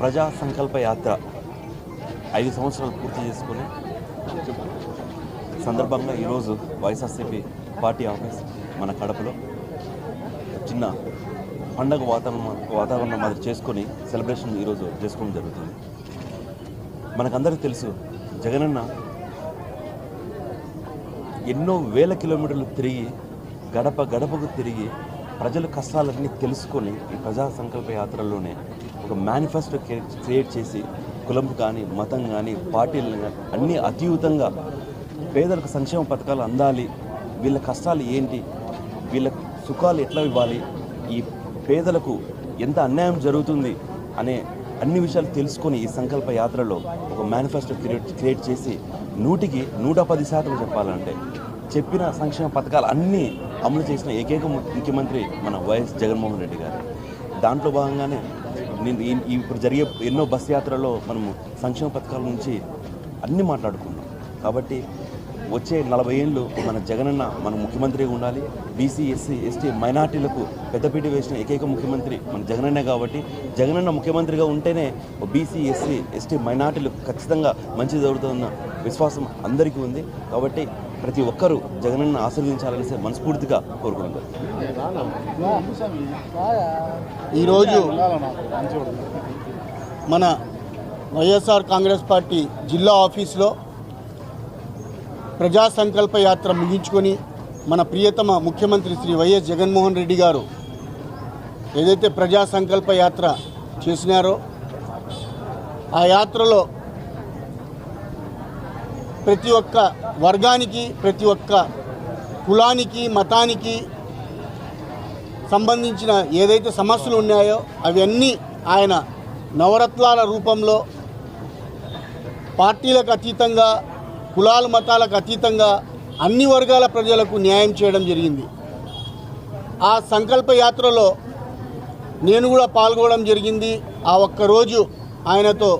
ప్రజా సంకల్ప యాత్ర ఐదు సంవత్సరాలు పూర్తి చేసుకొని సందర్భంగా ఈరోజు వైఎస్ఆర్సీపీ పార్టీ ఆఫీస్ మన కడపలో చిన్న పండగ వాతావరణం వాతావరణం మాదిరి చేసుకొని సెలబ్రేషన్ ఈరోజు చేసుకోవడం జరుగుతుంది. మనకందరికీ తెలుసు జగనన్న ఎన్నో వేల కిలోమీటర్లు తిరిగి గడప గడపకు తిరిగి ప్రజల కష్టాలన్నీ తెలుసుకొని ఈ ప్రజా సంకల్ప యాత్రలోనే ఒక మేనిఫెస్టో క్రియేట్ చేసి కులం కానీ మతం కానీ పార్టీలు కానీ అన్నీ అతీతంగా పేదలకు సంక్షేమ పథకాలు అందాలి. వీళ్ళ కష్టాలు ఏంటి? వీళ్ళ సుఖాలు ఎట్లా ఇవ్వాలి? ఈ పేదలకు ఎంత అన్యాయం జరుగుతుంది? అనే అన్ని విషయాలు తెలుసుకొని ఈ సంకల్ప యాత్రలో ఒక మేనిఫెస్టో క్రియేట్ క్రియేట్ చేసి నూటికి నూట పది శాతం చెప్పాలంటే చెప్పిన సంక్షేమ పథకాలు అన్నీ అమలు చేసిన ఏకైక ముఖ్యమంత్రి మన వైఎస్ జగన్మోహన్ రెడ్డి గారు. దాంట్లో భాగంగానే నేను ఇప్పుడు జరిగే ఎన్నో బస్ యాత్రలో మనము సంక్షేమ పథకాల నుంచి అన్నీ మాట్లాడుకున్నాం. కాబట్టి వచ్చే నలభై ఏళ్ళు మన జగనన్న మన ముఖ్యమంత్రిగా ఉండాలి. బీసీ ఎస్సీ ఎస్టీ మైనార్టీలకు పెద్దపీట వేసిన ఏకైక ముఖ్యమంత్రి మన జగనన్నే కాబట్టి జగనన్న ముఖ్యమంత్రిగా ఉంటేనే బీసీ ఎస్సీ ఎస్టీ మైనార్టీలకు ఖచ్చితంగా మంచి జరుగుతుందన్న విశ్వాసం అందరికీ ఉంది. కాబట్టి ప్రతి ఒక్కరూ జగనన్న ఆశీర్వదించాలని మనస్ఫూర్తిగా కోరుకుంటారు ఈరోజు మన వైఎస్ఆర్ కాంగ్రెస్ పార్టీ జిల్లా ఆఫీస్లో ప్రజా సంకల్ప యాత్ర ముగించుకొని మన ప్రియతమ ముఖ్యమంత్రి శ్రీ వైఎస్ జగన్మోహన్ రెడ్డి గారు ఏదైతే ప్రజా సంకల్ప యాత్ర చేసినారో ఆ యాత్రలో ప్రతి ఒక్క వర్గానికి ప్రతి ఒక్క కులానికి మతానికి సంబంధించిన ఏదైతే సమస్యలు ఉన్నాయో అవన్నీ ఆయన నవరత్నాల రూపంలో పార్టీలకు అతీతంగా కులాల మతాలకు అతీతంగా అన్ని వర్గాల ప్రజలకు న్యాయం చేయడం జరిగింది. ఆ సంకల్ప యాత్రలో నేను కూడా పాల్గొనడం జరిగింది. ఆ ఒక్కరోజు ఆయనతో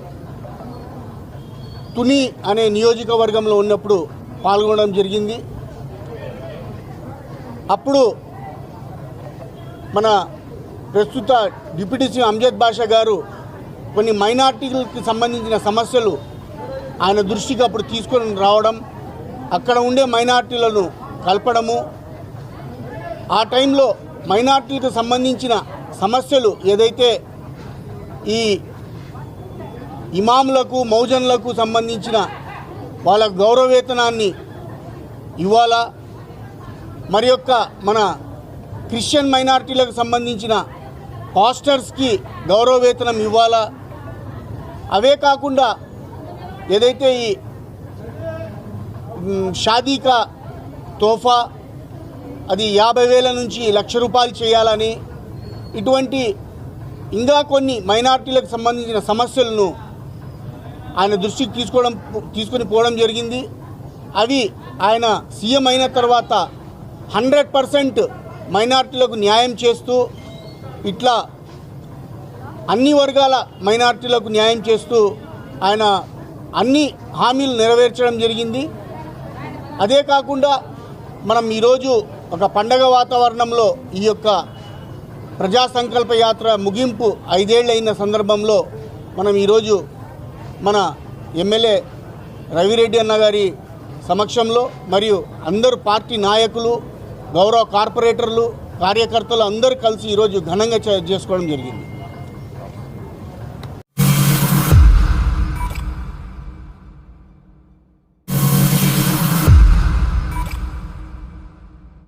తుని అనే నియోజకవర్గంలో ఉన్నప్పుడు పాల్గొనడం జరిగింది. అప్పుడు మన ప్రస్తుత డిప్యూటీ సీఎం అంజద్ బాషా గారు కొన్ని మైనార్టీలకు సంబంధించిన సమస్యలు ఆయన దృష్టికి అప్పుడు తీసుకొని రావడం అక్కడ ఉండే మైనార్టీలను కలపడము. ఆ టైంలో మైనార్టీలకు సంబంధించిన సమస్యలు ఏదైతే ఈ ఇమాములకు మౌజన్లకు సంబంధించిన వాళ్ళ గౌరవవేతనాన్ని ఇవ్వాలా? మరి యొక్క మన క్రిస్టియన్ మైనారిటీలకు సంబంధించిన పాస్టర్స్కి గౌరవవేతనం ఇవ్వాలా? అవే కాకుండా ఏదైతే ఈ షాదీకా తోఫా అది యాభై వేల నుంచి లక్ష రూపాయలు చేయాలని ఇటువంటి ఇంకా కొన్ని మైనార్టీలకు సంబంధించిన సమస్యలను ఆయన దృష్టికి తీసుకోవడం తీసుకొని పోవడం జరిగింది. అవి ఆయన సీఎం అయిన తర్వాత హండ్రెడ్ పర్సెంట్ మైనార్టీలకు న్యాయం చేస్తూ ఇట్లా అన్ని వర్గాల మైనార్టీలకు న్యాయం చేస్తూ ఆయన అన్ని హామీలు నెరవేర్చడం జరిగింది. అదే కాకుండా మనం ఈరోజు ఒక పండగ వాతావరణంలో ఈ యొక్క ప్రజా సంకల్ప యాత్ర ముగింపు ఐదేళ్ళు అయిన సందర్భంలో మనం ఈరోజు మన ఎమ్మెల్యే రవిరెడ్డి అన్న గారి సమక్షంలో మరియు అందరు పార్టీ నాయకులు గౌరవ కార్పొరేటర్లు కార్యకర్తలు అందరూ కలిసి ఈరోజు ఘనంగా చేసుకోవడం జరిగింది.